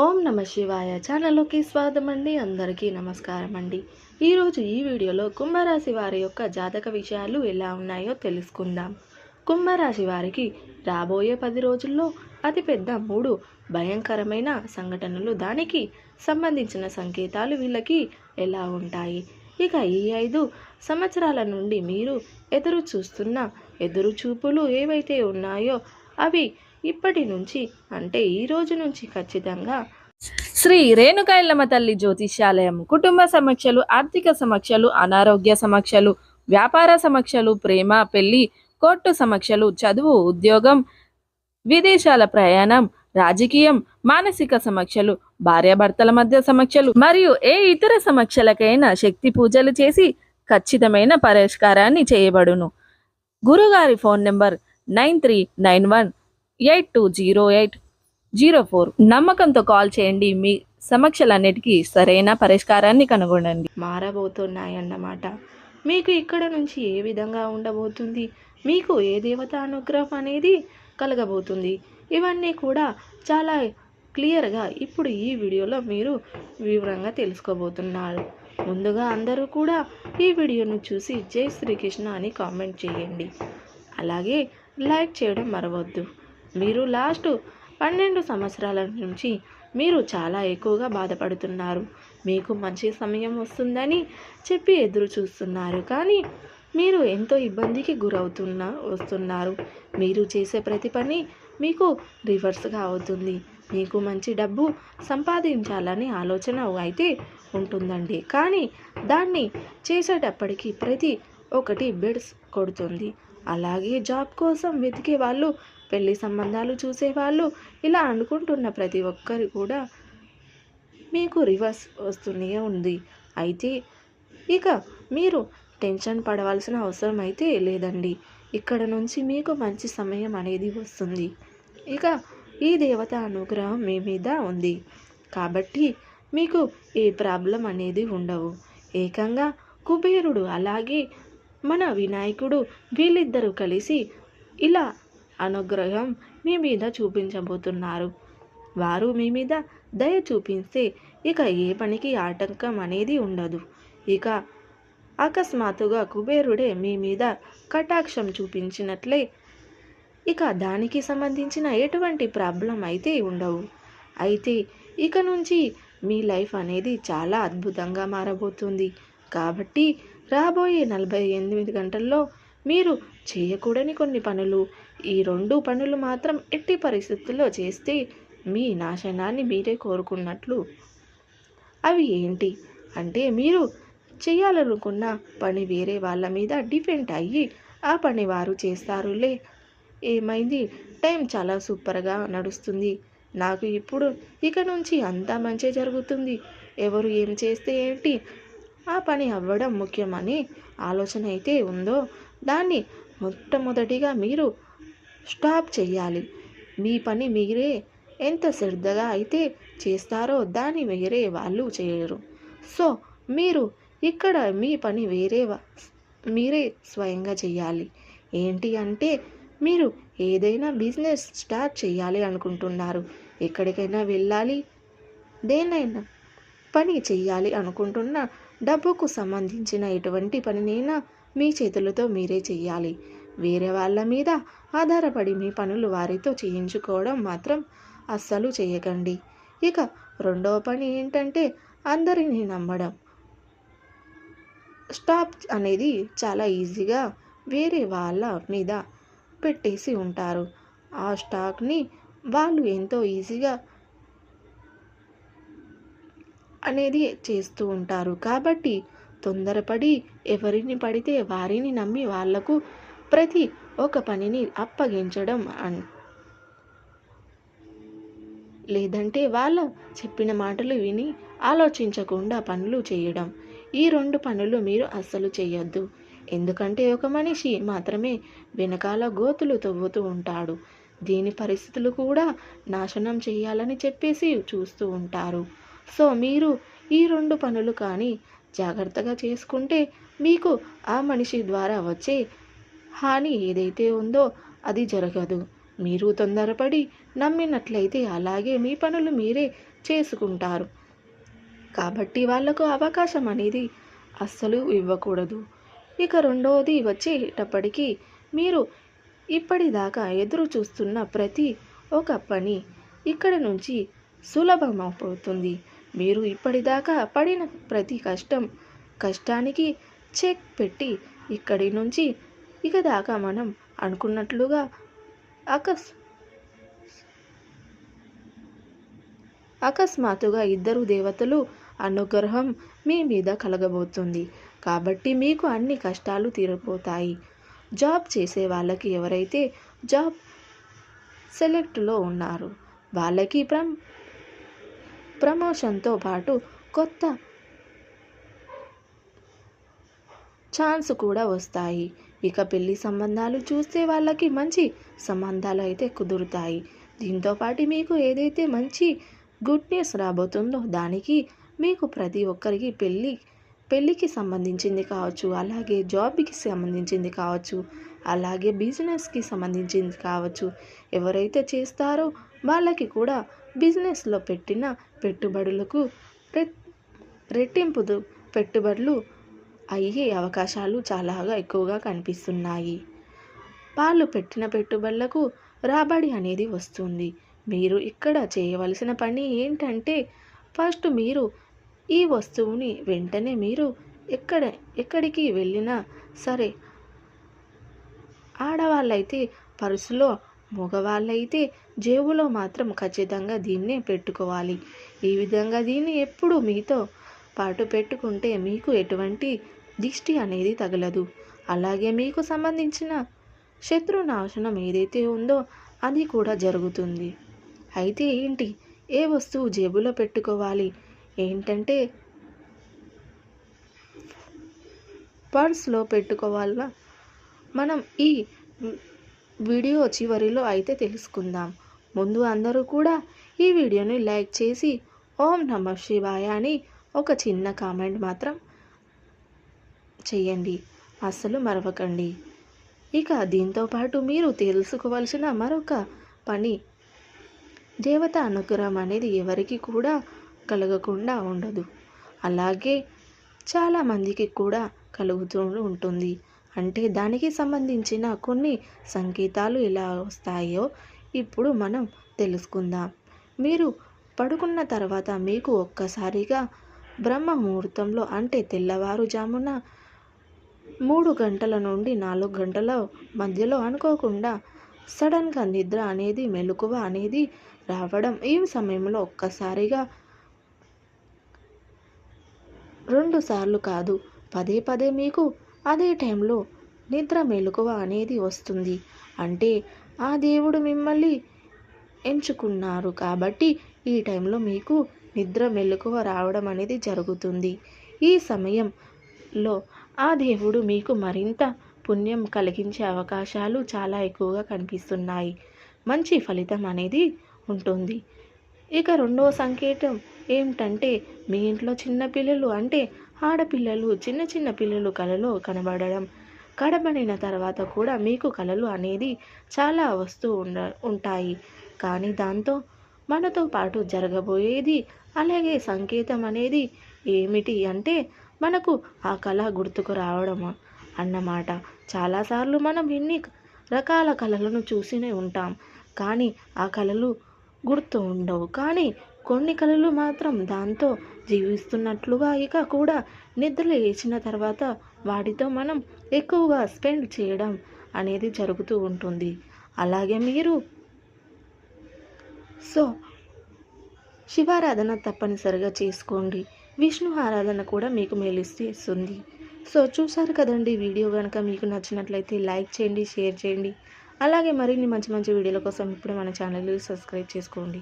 ఓం నమ శివాయ ఛానల్లోకి స్వాగతం అండి అందరికీ నమస్కారం అండి ఈరోజు ఈ వీడియోలో కుంభరాశి వారి యొక్క జాతక విషయాలు ఎలా ఉన్నాయో తెలుసుకుందాం. కుంభరాశి వారికి రాబోయే పది రోజుల్లో అతిపెద్ద మూడు భయంకరమైన సంఘటనలు దానికి సంబంధించిన సంకేతాలు వీళ్ళకి ఎలా ఉంటాయి? ఇక ఈ ఐదు సంవత్సరాల నుండి మీరు ఎదురు చూస్తున్న ఎదురు చూపులు ఏవైతే ఉన్నాయో అవి ఇప్పటి నుంచి అంటే ఈ రోజు నుంచి ఖచ్చితంగా శ్రీ రేణుకాయలమ్మ తల్లి జ్యోతిష్యాలయం కుటుంబ సమక్షలు ఆర్థిక సమక్షలు అనారోగ్య సమక్షలు వ్యాపార సమక్షలు ప్రేమ పెళ్ళి కోర్టు సమక్షలు చదువు ఉద్యోగం విదేశాల ప్రయాణం రాజకీయం మానసిక సమక్షలు భార్యాభర్తల మధ్య సమక్షలు మరియు ఏ ఇతర సమక్షలకైనా శక్తి పూజలు చేసి ఖచ్చితమైన పరిష్కారాన్ని చేయబడును. గురుగారి phone number nine three nine one eight two zero eight zero four నమ్మకంతో కాల్ చేయండి. మీ సమస్యలన్నిటికీ సరైన పరిష్కారాన్ని కనుగొనండి. మారబోతున్నాయన్నమాట. మీకు ఇక్కడ నుంచి ఏ విధంగా ఉండబోతుంది? మీకు ఏ దేవత అనుగ్రహం అనేది కలగబోతుంది? ఇవన్నీ కూడా చాలా క్లియర్గా ఇప్పుడు ఈ వీడియోలో మీరు వివరంగా తెలుసుకోబోతున్నారు. ముందుగా అందరూ కూడా ఈ వీడియోను చూసి జై శ్రీకృష్ణ అని కామెంట్ చేయండి. అలాగే లైక్ చేయడం మరవద్దు. మీరు లాస్ట్ పన్నెండు సంవత్సరాల నుంచి మీరు చాలా ఎక్కువగా బాధపడుతున్నారు. మీకు మంచి సమయం వస్తుందని చెప్పి ఎదురు చూస్తున్నారు. కానీ మీరు ఎంతో ఇబ్బందికి గురవుతున్న వస్తున్నారు. మీరు చేసే ప్రతి పని మీకు రివర్స్గా అవుతుంది. మీకు మంచి డబ్బు సంపాదించాలని ఆలోచన అయితే ఉంటుందండి. కానీ దాన్ని చేసేటప్పటికి ప్రతి ఒకటి బెడ్స్ కొడుతుంది. అలాగే జాబ్ కోసం వెతికే వాళ్ళు పెళ్ళి సంబంధాలు చూసేవాళ్ళు ఇలా అనుకుంటున్న ప్రతి ఒక్కరు కూడా మీకు రివర్స్ వస్తూనే ఉంది. అయితే ఇక మీరు టెన్షన్ పడవలసిన అవసరం అయితే లేదండి. ఇక్కడ నుంచి మీకు మంచి సమయం అనేది వస్తుంది. ఇక ఈ దేవత అనుగ్రహం మీ మీద ఉంది. కాబట్టి మీకు ఏ ప్రాబ్లం అనేది ఉండవు. ఏకంగా కుబేరుడు అలాగే మన వినాయకుడు వీళ్ళిద్దరూ కలిసి ఇలా అనుగ్రహం మీ మీద చూపించబోతున్నారు. వారు మీ మీద దయ చూపిస్తే ఇక ఏ పనికి ఆటంకం అనేది ఉండదు. ఇక అకస్మాత్తుగా కుబేరుడే మీ మీద కటాక్షం చూపించినట్లే ఇక దానికి సంబంధించిన ఎటువంటి ప్రాబ్లం అయితే ఉండవు. అయితే ఇక నుంచి మీ లైఫ్ అనేది చాలా అద్భుతంగా మారబోతుంది. కాబట్టి రాబోయే నలభై ఎనిమిది గంటల్లో మీరు చేయకూడని కొన్ని పనులు ఈ రెండు పనులు మాత్రం ఎట్టి పరిస్థితుల్లో చేస్తే మీ నాశనాన్ని మీరే కోరుకున్నట్లు. అవి ఏంటి? అంటే మీరు చేయాలనుకున్న పని వేరే వాళ్ళ మీద డిపెండ్ అయ్యి ఆ పని వారు చేస్తారులే. ఏమైంది? టైం చాలా సూపర్గా నడుస్తుంది. నాకు ఇప్పుడు ఇక నుంచి అంతా మంచి జరుగుతుంది. ఎవరు ఏం చేస్తే ఏంటి? ఆ పని అవ్వడం ముఖ్యమని ఆలోచన అయితే ఉందో? దాన్ని మొట్టమొదటిగా మీరు స్టాప్ చేయాలి మీ పని మీరే. ఎంత శ్రద్ధగా అయితే చేస్తారో దాన్ని వేరే వాళ్ళు చేయరు. సో మీరు ఇక్కడ మీ పని వేరే వా- మీరే స్వయంగా చేయాలి ఏంటి అంటే మీరు ఏదైనా బిజినెస్ స్టార్ట్ చేయాలి అనుకుంటున్నారు. ఎక్కడికైనా వెళ్ళాలి. దేనైనా పని చేయాలి అనుకుంటున్న డబ్బుకు సంబంధించిన ఎటువంటి పనినైనా మీ చేతులతో మీరే చేయాలి వేరే వాళ్ళ మీద ఆధారపడి మీ పనులు వారితో చేయించుకోవడం మాత్రం అస్సలు చేయకండి. ఇక రెండవ పని ఏంటంటే అందరినీ నమ్మడం. స్టాప్ అనేది చాలా ఈజీగా వేరే వాళ్ళ మీద పెట్టేసి ఉంటారు. ఆ స్టాక్ని వాళ్ళు ఎంతో ఈజీగా అనేది చేస్తూ ఉంటారు. కాబట్టి తొందరపడి ఎవరిని పడితే వారిని నమ్మి వాళ్ళకు ప్రతి ఒక పనిని అప్పగించడం అన్ లేదంటే వాళ్ళ చెప్పిన మాటలు విని ఆలోచించకుండా పనులు చేయడం. ఈ రెండు పనులు మీరు అస్సలు చేయొద్దు ఎందుకంటే ఒక మనిషి మాత్రమే వెనకాల గోతులు తవ్వుతూ ఉంటాడు. దీని పరిస్థితులు కూడా నాశనం చేయాలని చెప్పేసి చూస్తూ ఉంటారు. సో మీరు ఈ రెండు పనులు కానీ జాగ్రత్తగా చేసుకుంటే మీకు ఆ మనిషి ద్వారా వచ్చే హాని ఏదైతే ఉందో అది జరగదు. మీరు తొందరపడి నమ్మినట్లయితే అలాగే మీ పనులు మీరే చేసుకుంటారు. కాబట్టి వాళ్ళకు అవకాశం అనేది అస్సలు ఇవ్వకూడదు. ఇక రెండవది వచ్చేటప్పటికి మీరు ఇప్పటిదాకా ఎదురు చూస్తున్న ప్రతి ఒక పని ఇక్కడ నుంచి సులభమైపోతుంది మీరు ఇప్పటిదాకా పడిన ప్రతి కష్టం కష్టానికి చెక్ పెట్టి ఇక్కడి నుంచి ఇక దాకా మనం అనుకున్నట్లుగా అకస్ అకస్మాత్తుగా ఇద్దరు దేవతలు అనుగ్రహం మీ మీద కలగబోతుంది. కాబట్టి మీకు అన్ని కష్టాలు తీరిపోతాయి. జాబ్ చేసే వాళ్ళకి ఎవరైతే జాబ్ సెలెక్ట్లో ఉన్నారు వాళ్ళకి ప్రమ్ ప్రమోషన్తో పాటు కొత్త ఛాన్స్ కూడా వస్తాయి. ఇక పెళ్ళి సంబంధాలు చూస్తే వాళ్ళకి మంచి సంబంధాలు అయితే కుదురుతాయి. దీంతో పాటు మీకు ఏదైతే మంచి గుడ్ న్యూస్ రాబోతుందో దానికి మీకు ప్రతి ఒక్కరికి పెళ్ళి పెళ్ళికి సంబంధించింది కావచ్చు అలాగే జాబ్కి సంబంధించింది కావచ్చు అలాగే బిజినెస్కి సంబంధించింది కావచ్చు. ఎవరైతే చేస్తారో వాళ్ళకి కూడా బిజినెస్లో పెట్టిన పెట్టుబడులకు రె- రెట్టింపు పెట్టుబడులు అయ్యే అవకాశాలు చాలాగా ఎక్కువగా కనిపిస్తున్నాయి. వాళ్ళు పెట్టిన పెట్టుబడులకు రాబడి అనేది వస్తుంది. మీరు ఇక్కడ చేయవలసిన పని ఏంటంటే ఫస్ట్ మీరు ఈ వస్తువుని వెంటనే మీరు ఎక్కడ ఎక్కడికి వెళ్ళినా సరే ఆడవాళ్ళైతే పర్సులో మగవాళ్ళైతే జేబులో మాత్రం ఖచ్చితంగా దీన్నే పెట్టుకోవాలి. ఈ విధంగా దీన్ని ఎప్పుడు మీతో పాటు పెట్టుకుంటే మీకు ఎటువంటి దిష్టి అనేది తగలదు. అలాగే మీకు సంబంధించిన శత్రు నాశనం ఏదైతే ఉందో అది కూడా జరుగుతుంది. అయితే ఏంటి? ఏ వస్తువు జేబులో పెట్టుకోవాలి? ఏంటంటే పర్స్లో పెట్టుకోవాలా మనం ఈ వీడియో చివరిలో అయితే తెలుసుకుందాం. ముందు అందరూ కూడా ఈ వీడియోని లైక్ చేసి ఓం నమ శివాయ అని ఒక చిన్న కామెంట్ మాత్రం చేయండి అస్సలు మరవకండి. ఇక దీంతో పాటు మీరు తెలుసుకోవాల్సిన మరొక పని దేవత అనుగ్రహం అనేది ఎవరికి కూడా కలగకుండా ఉండదు. అలాగే చాలామందికి కూడా కలుగుతూ ఉంటుంది. అంటే దానికి సంబంధించిన కొన్ని సంకేతాలు ఎలా వస్తాయో ఇప్పుడు మనం తెలుసుకుందాం. మీరు పడుకున్న తర్వాత మీకు ఒక్కసారిగా బ్రహ్మ ముహూర్తంలో అంటే తెల్లవారుజామున మూడు గంటల నుండి నాలుగు గంటల మధ్యలో అనుకోకుండా సడన్గా నిద్ర అనేది మెలకువ అనేది రావడం ఈ సమయంలో ఒక్కసారిగా రెండు సార్లు కాదు పదే పదే మీకు అదే టైంలో నిద్ర మెలకువ అనేది వస్తుంది. అంటే ఆ దేవుడు మిమ్మల్ని ఎంచుకున్నారు కాబట్టి ఈ టైంలో మీకు నిద్ర మెలకువ రావడం అనేది జరుగుతుంది. ఈ సమయంలో ఆ దేవుడు మీకు మరింత పుణ్యం కలిగించే అవకాశాలు చాలా ఎక్కువగా కనిపిస్తున్నాయి. మంచి ఫలితం అనేది ఉంటుంది. ఇక రెండవ సంకేతం ఏమిటంటే మీ ఇంట్లో చిన్నపిల్లలు అంటే ఆడపిల్లలు చిన్న చిన్న పిల్లలు కలలో కనబడడం కడబడిన తర్వాత కూడా మీకు కళలు అనేది చాలా వస్తూ ఉండ ఉంటాయి. కానీ దాంతో మనతో పాటు జరగబోయేది. అలాగే సంకేతం అనేది ఏమిటి అంటే మనకు ఆ కళ గుర్తుకు రావడం అన్నమాట. చాలాసార్లు మనం ఎన్ని రకాల కళలను చూసినే ఉంటాం. కానీ ఆ కళలు గుర్తు ఉండవు. కానీ కొన్ని కళలు మాత్రం దాంతో జీవిస్తున్నట్లుగా ఇక కూడా నిద్ర లేచిన తర్వాత వాటితో మనం ఎక్కువగా స్పెండ్ చేయడం అనేది జరుగుతూ ఉంటుంది. అలాగే మీరు సో శివారాధన తప్పనిసరిగా చేసుకోండి. విష్ణు ఆరాధన కూడా మీకు మేలిస్తుంది సో చూసారు కదండి వీడియో కనుక మీకు నచ్చినట్లయితే లైక్ చేయండి షేర్ చేయండి. అలాగే మరిన్ని మంచి మంచి వీడియోల కోసం ఇప్పుడు మన ఛానల్ని సబ్స్క్రైబ్ చేసుకోండి.